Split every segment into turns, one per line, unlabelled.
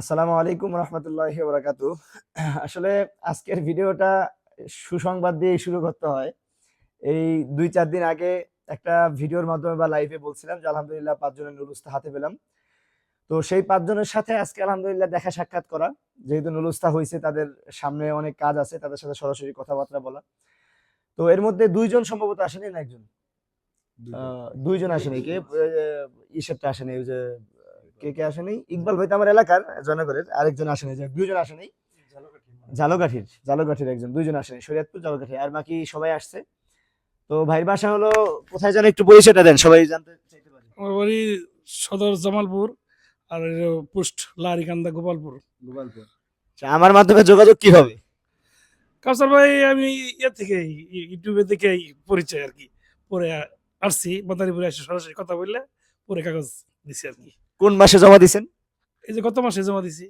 আসসালামু আলাইকুম রহমতুল্লাহ বরাকাতু আসলে আজকের ভিডিওটা সুসংবাদ দিয়ে শুরু করতে হয়। এই দুই চার দিন আগে একটা ভিডিওর মাধ্যমে বা লাইভে বলছিলাম যে আলহামদুলিল্লাহ পাঁচজনের নুরুস্তা হাতে পেলাম। তো সেই পাঁচজনের সাথে আজকে আলহামদুলিল্লাহ দেখা সাক্ষাৎ করা। যেহেতু নুরুস্তা হয়েছে তাদের সামনে অনেক কাজ আছে তাদের সাথে সরাসরি কথাবার্তা বলা। তো এর মধ্যে দুইজন সম্ভবত আসেনি না একজন? দুইজন। আসেনি। কে? ইসেরটা আসেনি ওই যে কে কে আসেনি ইকবাল ভাই তো আমার এলাকার জনগণের আরেকজন আসেনি যে দুইজন আসেনি ঝালকাঠির ঝালকাঠির একজন দুইজন আসেনি শরীয়তপুর ঝালকাঠি। আর বাকি সবাই আসছে। তো ভাইয়ের বাসা হলো কোথায় যেন একটু পরিচয়টা দেন সবাই জানতে চাইতে পারে।
আমার বাড়ি সদর জামালপুর আর পোস্ট লারিকান্দা গোপালপুর।
গোপালপুর। আচ্ছা, আমার মাধ্যমে যোগাযোগ কি হবে?
কাউসার ভাই আমি ইয়ে থেকে ইউটিউবে থেকে পরিচয় আর কি। পরে আসছি মাদারীপুরে এসে সরাসরি কথা বললে পরে কাগজ দিছি আর কি।
কোন মাসে জমা দিছেন?
এই যে গত মাসে জমা দিছি।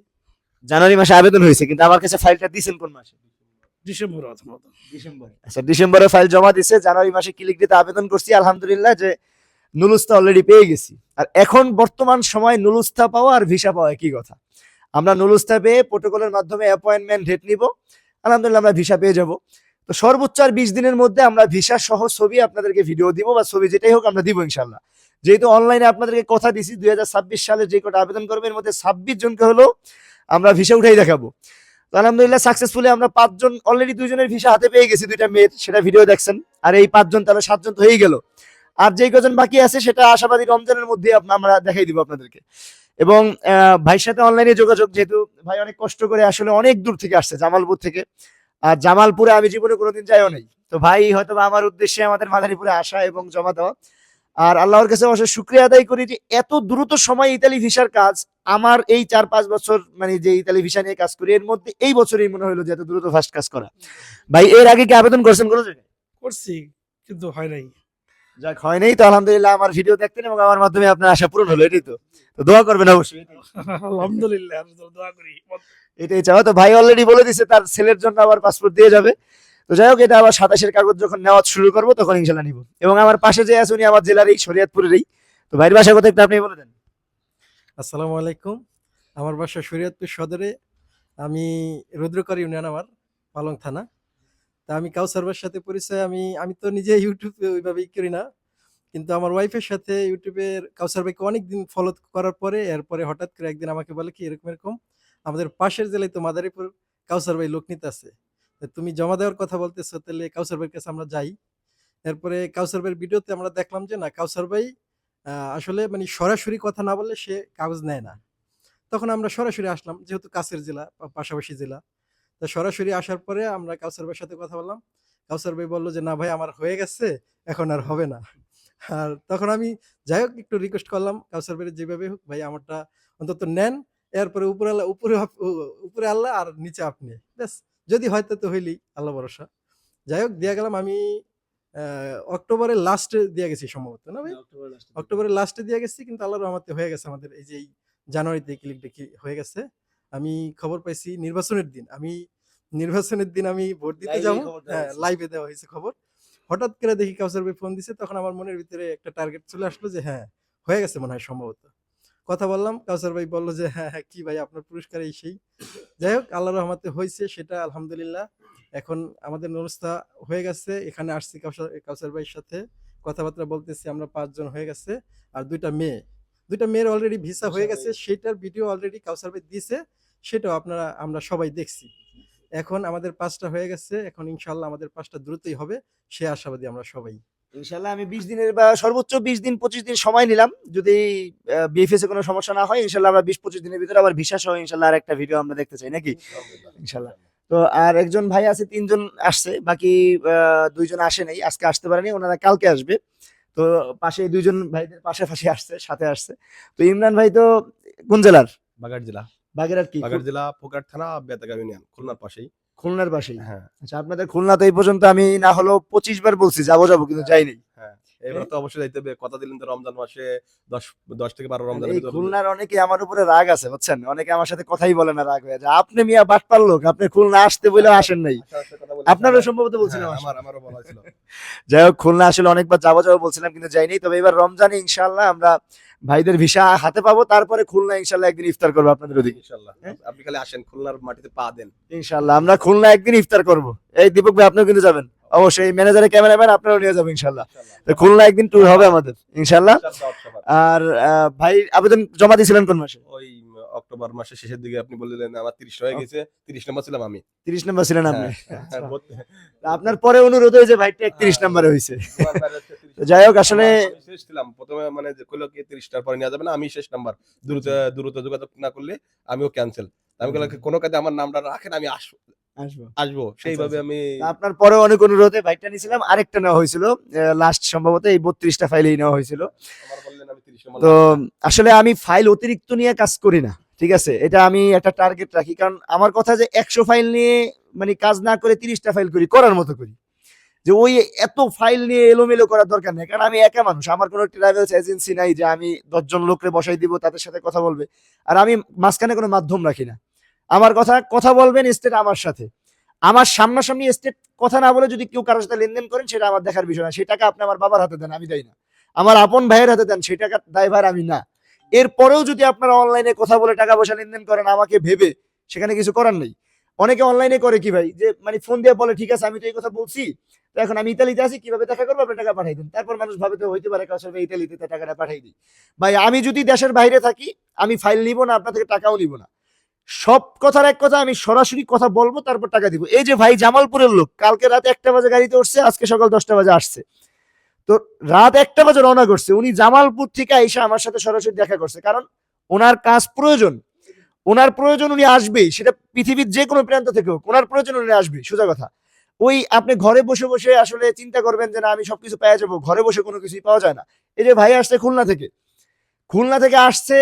জানুয়ারি মাসে আবেদন হয়েছে কিন্তু আমার কাছে ফাইলটা দিছেন কোন মাসে?
ডিসেম্বর অথবা
ডিসেম্বর। আচ্ছা ডিসেম্বরে ফাইল জমা দিছে জানুয়ারি মাসে ক্লিক দিতে আবেদন করছি? আলহামদুলিল্লাহ যে নুলুস্তা অলরেডি পেয়ে গেছি। আর এখন বর্তমান সময় নুলুস্তা পাওয়া আর ভিসা পাওয়া একই কথা। আমরা নুলুস্তা পেয়ে প্রোটোকলের মাধ্যমে অ্যাপয়েন্টমেন্ট ডেট নিব আলহামদুলিল্লাহ আমরা ভিসা পেয়ে যাব। তো সর্বোচ্চ আর বিশ দিনের মধ্যে আমরা ভিসা সহ ছবি আপনাদেরকে ভিডিও দিব বা ছবি যেটাই হোক আমরা দিব ইনশাল্লাহ যেহেতু অনলাইনে আপনাদেরকে কথা দিছি দুই হাজার সালে যে কটা আবেদন করবে, এর মধ্যে ছাব্বিশ জনকে হলো আমরা ভিসা উঠাই দেখাবো। তো আলহামদুলিল্লাহ সাকসেসফুলি আমরা পাঁচজন অলরেডি দুইজনের ভিসা হাতে পেয়ে গেছি, দুইটা মেয়ের, সেটা ভিডিও দেখছেন। আর এই পাঁচজন, তাহলে সাতজন তো হয়েই গেল। আর যেই কজন বাকি আছে, সেটা আশাবাদী রমজানের মধ্যে আমরা দেখাই দিব আপনাদেরকে। এবং ভাইয়ের সাথে অনলাইনে যোগাযোগ, যেহেতু ভাই অনেক কষ্ট করে আসলে অনেক দূর থেকে আসছে, জামালপুর থেকে। আর জামালপুরে আমি জীবনে কোনোদিন যাইও নাই। তো ভাই হয়তো আমার উদ্দেশ্যে আমাদের মাদারীপুরে আসা এবং জমা দেওয়া। আর আল্লাহর কাছে অবশ্যই শুক্রিয়া আদায় করি যে এত দ্রুত সময় ইতালি ভিসার কাজ আমার এই চার পাঁচ বছর মানে যে ইতালি ভিসা নিয়ে কাজ করি এর মধ্যে এই বছরই মনে হলো যে এত দ্রুত ফার্স্ট কাজ করা। ভাই এর আগে কি আবেদন করছেন কোনো জায়গায়?
করছি কিন্তু হয় নাই।
যাক হয় নাই তো আলহামদুলিল্লাহ আমার ভিডিও দেখতেন এবং আমার মাধ্যমে আপনার আশা পূরণ হলো এটাই তো। তো দোয়া করবেন অবশ্যই
আলহামদুলিল্লাহ আমি তো দোয়া করি।
এটাই চাওয়া। তো ভাই অলরেডি বলে দিছে তার ছেলের জন্য আবার পাসপোর্ট দিয়ে যাবে। তো যাই হোক, এটা আবার সাতাশের কাগজ যখন নেওয়া শুরু করব, তখন ইনশাল্লাহ নিব। এবং আমার পাশে যে আছে, উনি আমার জেলারই শরীয়তপুরেরই। তো ভাইয়ের বাসা কথা একটু আপনি বলে দেন।
আসসালামু আলাইকুম। আমার বাসা শরীয়তপুর সদরে। আমি রুদ্রকর ইউনিয়ন আমার, পালং থানা। তা আমি কাউসারবার সাথে পরিচয়, আমি আমি তো নিজে ইউটিউবে ওইভাবেই করি না। কিন্তু আমার ওয়াইফের সাথে ইউটিউবের কাউসার ভাইকে অনেক দিন ফলো করার পরে, এরপরে হঠাৎ করে একদিন আমাকে বলে কি, এরকম এরকম। আমাদের পাশের জেলায় তো মাদারীপুর কাউসার ভাই লোক নিতে আছে। তুমি জমা দেওয়ার কথা বলতেছো, তাহলে কাউসার ভাইয়ের কাছে আমরা যাই। এরপরে কাউসার ভাইয়ের ভিডিওতে আমরা দেখলাম যে না কাউসার ভাই আসলে মানে সরাসরি কথা না বললে সে কাগজ নেয় না। তখন আমরা সরাসরি আসলাম, যেহেতু কাছের জেলা পাশাপাশি জেলা। তা সরাসরি আসার পরে আমরা কাউসার ভাইয়ের সাথে কথা বললাম। কাউসার ভাই বলল যে, না ভাই, আমার হয়ে গেছে, এখন আর হবে না। আর তখন আমি যাই হোক, একটু রিকোয়েস্ট করলাম কাউসার ভাইয়ের যেভাবে হোক, ভাই, আমারটা অন্তত নেন। এরপরে উপরে উপরে উপরে আল্লাহ আর নিচে আপনি, ব্যাস। যদি হয় তো হইলি আল্লাহ ভরসা। যাই হোক দিয়ে গেলাম আমি আহ, অক্টোবরের লাস্টে দিয়ে গেছি সম্ভবত না ভাই? অক্টোবরের লাস্টে দিয়ে গেছি। কিন্তু আল্লাহর রহমতে হয়ে গেছে আমাদের এই যে জানুয়ারিতে ক্লিক দেখি হয়ে গেছে। আমি খবর পাইছি নির্বাচনের দিন আমি নির্বাচনের দিন আমি ভোট দিতে যাব। হ্যাঁ লাইভে দেওয়া হয়েছে খবর। হঠাৎ করে দেখি কাউসার ভাই ফোন দিছে তখন আমার মনের ভিতরে একটা টার্গেট চলে আসলো যে হ্যাঁ হয়ে গেছে মনে হয় সম্ভবত। কথা বললাম কাউসার ভাই বলল যে হ্যাঁ হ্যাঁ কি ভাই আপনার পুরস্কার এই সেই। যাই হোক আল্লাহ রহমাতে হয়েছে সেটা আলহামদুলিল্লাহ। এখন আমাদের ব্যবস্থা হয়ে গেছে এখানে আসছি কাউসার কাউসার ভাইয়ের সাথে। কথাবার্তা বলতেছি আমরা পাঁচজন হয়ে গেছে আর দুইটা মেয়ে। দুইটা মেয়ের অলরেডি ভিসা হয়ে গেছে সেটার ভিডিও অলরেডি কাউসার ভাই দিয়েছে সেটাও আপনারা আমরা সবাই দেখছি। এখন আমাদের পাঁচটা হয়ে গেছে এখন ইনশাল্লাহ আমাদের পাঁচটা দ্রুতই হবে সে আশাবাদী আমরা সবাই।
ইনশাল্লাহ আমি বিশ দিনের বা সর্বোচ্চ বিশ দিন পঁচিশ দিন সময় নিলাম। যদি বিএফএস এ কোনো সমস্যা না হয় ইনশাল্লাহ আমরা বিশ পঁচিশ দিনের ভিতরে আবার ভিসা সহ ইনশাল্লাহ আর একটা ভিডিও আমরা দেখতে চাই নাকি? ইনশাল্লাহ তো আর একজন ভাই আছে তিনজন আসছে বাকি দুইজন আসে নাই আজকে আসতে পারেনি ওনারা কালকে আসবে। তো পাশে দুইজন ভাইদের পাশাপাশি আসছে সাথে আসছে। তো ইমরান ভাই তো কোন জেলার?
বাগার জেলা।
বাগেরহাট কি?
বাগার জেলা ফোকাট থানা বেতাগা ইউনিয়ন খুলনার পাশেই।
খুলনার পাশেই
হ্যাঁ।
আচ্ছা আপনাদের খুলনাতে এই পর্যন্ত আমি না হলো পঁচিশ বার বলছি, যাব যাব, কিন্তু যাইনি।
এবার তো অবশ্যই যাইতে হবে কথা দিলেন তো রমজান মাসে দশ দশ থেকে বারো রমজান
খুলনার অনেকে আমার উপরে রাগ আছে বুঝছেন? অনেকে আমার সাথে কথাই বলে না রাগ হয়ে যায়। আপনি মিয়া বাটপার লোক আপনি খুলনা আসতে বলে আসেন নাই। আপনারও সম্ভবত বলছিলাম
হ্যাঁ,
আমার
আমার আমারও বলা ছিল
যাই হোক খুলনা আসলে অনেকবার যাব যাব বলছিলাম কিন্তু যাইনি। তবে এবার রমজানে ইনশাল্লাহ আমরা ভাইদের ভিসা হাতে পাবো। তারপরে খুলনা ইনশাল্লাহ একদিন ইফতার করব আপনাদের ওদিকে।
ইনশাল্লাহ
হ্যাঁ?
আপনি খালি আসেন খুলনার মাটিতে পা দেন।
ইনশাল্লাহ আমরা খুলনা একদিন ইফতার করব। এই দীপক ভাই আপনিও কিন্তু যাবেন। অবশ্যই ম্যানেজারের ক্যামেরাম্যান আপনারাও নিয়ে যাবেন ইনশাল্লাহ তো খুলনা একদিন ট্যুর হবে আমাদের ইনশাল্লাহ আর ভাই আবেদন জমা দিয়েছিলেন কোন মাসে?
ওই অক্টোবর মাসের শেষের দিকে আপনি বললেন আমার তিরিশ হয়ে গেছে তিরিশ নম্বর ছিলাম আমি।
তিরিশ নম্বর ছিলেন আপনি?
হ্যাঁ,
আচ্ছা।
ভর্তি-
আপনার পরে অনুরোধ হয়েছে ভাইটা একত্রিশ
হ্যাঁ,
নম্বরে হয়েছে।
তোমার বাইরে হচ্ছে 30
তো যাই হোক আসলে
শেষ ছিলাম প্রথমে মানে যে কইলো কি তিরিশটার পরে নেওয়া যাবে না আমি শেষ নাম্বার। দ্রুত দ্রুত যোগাযোগ না করলে আমিও ক্যান্সেল আমি কোনো কাজে আমার নামটা রাখেন আমি আসব
আসব।
আসব সেইভাবে
আচ্ছা।
আমি
আপনার পরে অনেক অনুরোধে ভাইটা নিয়েছিলাম আরেকটা নেওয়া হয়েছিল লাস্ট সম্ভবত এই বত্রিশটা ফাইলেই নেওয়া হয়েছিল। তো আসলে আমি ফাইল অতিরিক্ত নিয়ে কাজ করি না ঠিক আছে? এটা আমি একটা টার্গেট রাখি কারণ আমার কথা যে একশো ফাইল নিয়ে মানে কাজ না করে তিরিশটা ফাইল করি করার মতো করি। যে ওই এত ফাইল নিয়ে এলোমেলো করার দরকার নেই কারণ আমি একা মানুষ আমার কোনো ট্রাভেলস এজেন্সি নাই যে আমি দশজন লোককে বসাই দিব তাদের সাথে কথা বলবে। আর আমি মাঝখানে কোনো মাধ্যম রাখি না। আমার কথা কথা বলবেন স্টেট আমার সাথে। আমার সামনাসামনি স্টেট কথা না বলে যদি কেউ কারোর সাথে লেনদেন করেন, সেটা আমার দেখার বিষয় না। টাকা আপনি আমার বাবার হাতে দেন, আমি দেই না। আমার আপন ভাইয়ের হাতে দেন সেই টাকা দায়ভার আমি না। এরপরেও যদি আপনারা অনলাইনে কথা বলে টাকা পয়সা লেনদেন করেন, আমাকে ভেবে, সেখানে কিছু করার নেই। অনেকে অনলাইনে করে কি ভাই? যে মানে ফোন দিয়ে বলে, ঠিক আছে, আমি তো এই কথা বলছি, তো এখন আমি ইতালিতে আছি, কীভাবে দেখা করব? আপনি টাকা পাঠাই দিন। তারপর মানুষ ভাবে তো হইতে পারে কাছে ইতালিতে টাকাটা পাঠাই দিই। ভাই, আমি যদি দেশের বাইরে থাকি, আমি ফাইল নিব না আপনার থেকে টাকাও নিব না। সব কথার এক কথা আমি সরাসরি কথা বলব, তারপর টাকা দিব। এই যে ভাই জামালপুরের লোক, কালকে রাতে একটা বাজে গাড়িতে উঠছে, আজকে সকাল দশটা বাজে আসছে। তো রাত একটা বাজে রওনা করছে, উনি জামালপুর থেকে এসে আমার সাথে সরাসরি দেখা করছে। কারণ ওনার কাজ প্রয়োজন। ওনার প্রয়োজন উনি আসবেই, সেটা পৃথিবীর যে কোনো প্রান্ত থেকে হোক, ওনার প্রয়োজন উনি আসবে সোজা কথা। ওই আপনি ঘরে বসে বসে আসলে চিন্তা করবেন যে না, আমি সবকিছু পেয়ে যাব, ঘরে বসে কোনো কিছুই পাওয়া যায় না। এই যে ভাই আসছে খুলনা থেকে। খুলনা থেকে আসছে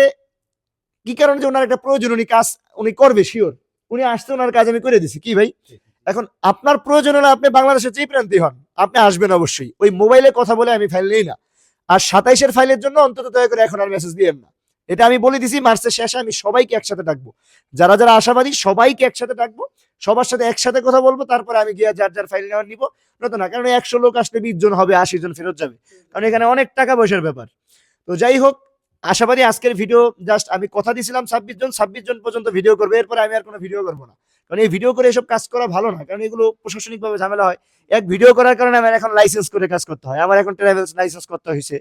কি কারণে যে ওনার একটা প্রয়োজন উনি কাজ উনি করবে? শিওর উনি আসছে ওনার কাজ আমি করে দিছি। কি ভাই? এখন আপনার প্রয়োজন হলে আপনি বাংলাদেশের যেই প্রান্তে হন আপনি আসবেন অবশ্যই। ওই মোবাইলে কথা বলে আমি ফাইল নেই না। আর সাতাইশের ফাইলের জন্য অন্তত দয়া করে এখন আর মেসেজ দিয়েন না। এটা আমি বলে দিছি মার্চের শেষে আমি সবাইকে একসাথে ডাকবো। যারা যারা আশাবাদী সবাইকে একসাথে ডাকবো। সবার সাথে একসাথে কথা বলব তারপরে আমি গিয়ে যার যার ফাইল নেওয়ার নিবো। নয়তো না কারণ একশো লোক আসলে বিশ জন হবে আশি জন ফেরত যাবে। কারণ এখানে অনেক টাকা পয়সার ব্যাপার। তো যাই হোক আশাবাদী আজকের ভিডিও জাস্ট আমি কথা দিছিলাম ছাব্বিশ জন ছাব্বিশ জন পর্যন্ত ভিডিও করবে। এরপরে আমি আর কোনো ভিডিও করব না। কারণ এই ভিডিও করে এসব কাজ করা ভালো না। কারণ এগুলো প্রশাসনিকভাবে ঝামেলা হয়। এক ভিডিও করার কারণে আমার এখন লাইসেন্স করে কাজ করতে হয়। আমার এখন ট্রাভেলস লাইসেন্স করতে হয়েছে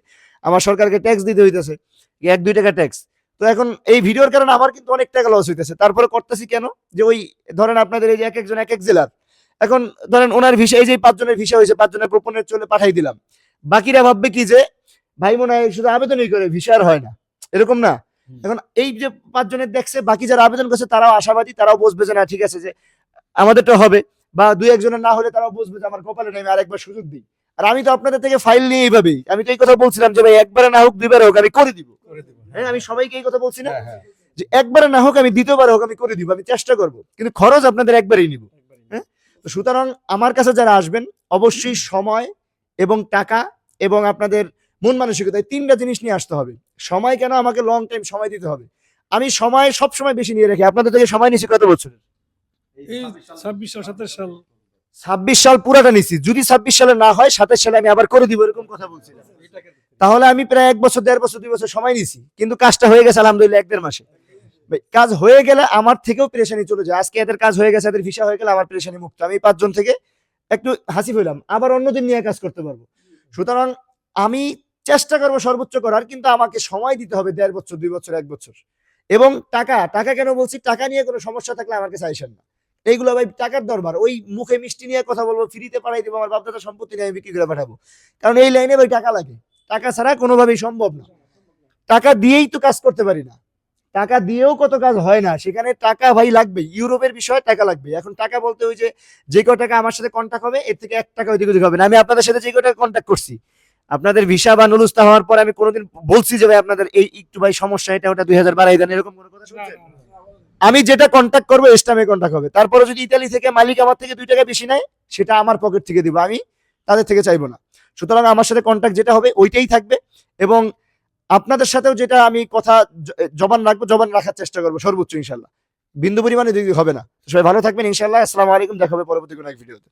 আমার সরকারকে ট্যাক্স দিতে হইতেছে। এক, দুই টাকা ট্যাক্স তো এখন এই ভিডিওর কারণে আমার কিন্তু অনেক টাকা লস হইতেছে। তারপরে করতেছি কেন? যে ওই ধরেন আপনাদের এই যে এক একজন এক এক জেলার। এখন ধরেন ওনার ভিসা এই যে পাঁচজনের ভিসা হয়েছে পাঁচজনের গোপনের চলে পাঠাই দিলাম। বাকিরা ভাববে কি যে ভাই মনে হয় শুধু আবেদনই করে ভিসার হয় না। এরকম না। এখন এই যে পাঁচজনের দেখছে বাকি যারা আবেদন করছে তারাও আশাবাদী তারাও বসবে যে না ঠিক আছে যে আমাদেরটা হবে বা দুই একজনের না হলে তারাও বুঝবে যে আমার কপালে নেই আরেকবার সুযোগ দিই। আর আমি তো আপনাদের থেকে ফাইল নিয়ে এইভাবেই আমি তো এই কথা বলছিলাম যে ভাই একবারে না হোক দুইবারে হোক আমি করে দিব। হ্যাঁ। আমি সবাইকে এই কথা বলছি না
হ্যাঁ, হ্যাঁ।
যে একবারে না হোক আমি দ্বিতীয়বার হোক আমি করে দিব আমি চেষ্টা করব। কিন্তু খরচ আপনাদের একবারেই নিব। হ্যাঁ? তো সুতরাং আমার কাছে যারা আসবেন অবশ্যই সময় এবং টাকা এবং আপনাদের মন মানসিকতা এই তিনটা জিনিস নিয়ে আসতে হবে। সময় কেন আমাকে লং টাইম সময় দিতে হবে? আমি সময় সব সময় বেশি নিয়ে রাখি। আপনাদের থেকে সময় নিচ্ছি কত বছর
এই ছাব্বিশ সাল সাতাশ সাল।
ছাব্বিশ সাল পুরাটা নিচ্ছি যদি ছাব্বিশ সালে না হয় সাতাশ সালে আমি আবার করে দিব এরকম কথা বলছি তাহলে আমি প্রায় এক বছর দেড় বছর দুই বছর সময় নিছি কিন্তু কাজটা হয়ে গেছে আলহামদুলিল্লাহ এক দেড় মাসে। কাজ হয়ে গেলে আমার থেকেও পেরেশানি চলে যায়। আজকে এদের কাজ হয়ে গেছে এদের ভিসা হয়ে গেলে আমার পেরেশানি মুক্ত। আমি পাঁচজন থেকে একটু হাসি হইলাম আবার অন্যদিন নিয়ে কাজ করতে পারব। সুতরাং আমি চেষ্টা করব সর্বোচ্চ করার, কিন্তু আমাকে সময় দিতে হবে দেড় বছর, দুই বছর, এক বছর। এবং টাকা টাকা কেন বলছি? টাকা নিয়ে কোনো সমস্যা থাকলে আমার কাছে আইসেন না। এইগুলো ভাই টাকার দরবার, ওই মুখে মিষ্টি নিয়ে কথা বলব, ফ্রিতে পাঠাই দেবো, আমার বাপদাদা সম্পত্তি নিয়ে আমি বিক্রি করে পাঠাবো। কারণ এই লাইনে ভাই টাকা লাগে। টাকা ছাড়া কোনোভাবেই সম্ভব না। টাকা দিয়েই তো কাজ করতে পারি না। টাকা দিয়েও কত কাজ হয় না। সেখানে টাকা ভাই লাগবে ইউরোপের বিষয়ে টাকা লাগবে। এখন টাকা বলতে ওই যে যে টাকা আমার সাথে কন্ট্যাক্ট হবে, এর থেকে এক টাকা ওইদিকে হবে না। আমি আপনাদের সাথে যে কয় টাকা কন্ট্যাক্ট করছি। আপনাদের ভিসা বা নুলুস্তা হওয়ার পর আমি কোনোদিন বলছি যে ভাই আপনাদের এই একটু ভাই সমস্যা এটা ওটা দুই হাজার বাড়াই দেন এরকম কোনো কথা শুনছেন। আমি যেটা কন্ট্যাক্ট করব এস্টামে কন্ট্যাক্ট হবে। তারপরে যদি ইতালি থেকে মালিক আমার থেকে দুই টাকা বেশি নেয় সেটা আমার পকেট থেকে দিব। আমি তাদের থেকে চাইব না। সুতরাং আমার সাথে কন্ট্যাক্ট যেটা হবে ওইটাই থাকবে। এবং আপনাদের সাথেও যেটা আমি কথা জবান রাখব জবান রাখার চেষ্টা করব সর্বোচ্চ ইনশাল্লাহ বিন্দু পরিমাণে যদি হবে না। সবাই ভালো থাকবেন ইনশাল্লাহ আসসালামু আলাইকুম দেখা হবে পরবর্তী কোনো এক ভিডিওতে।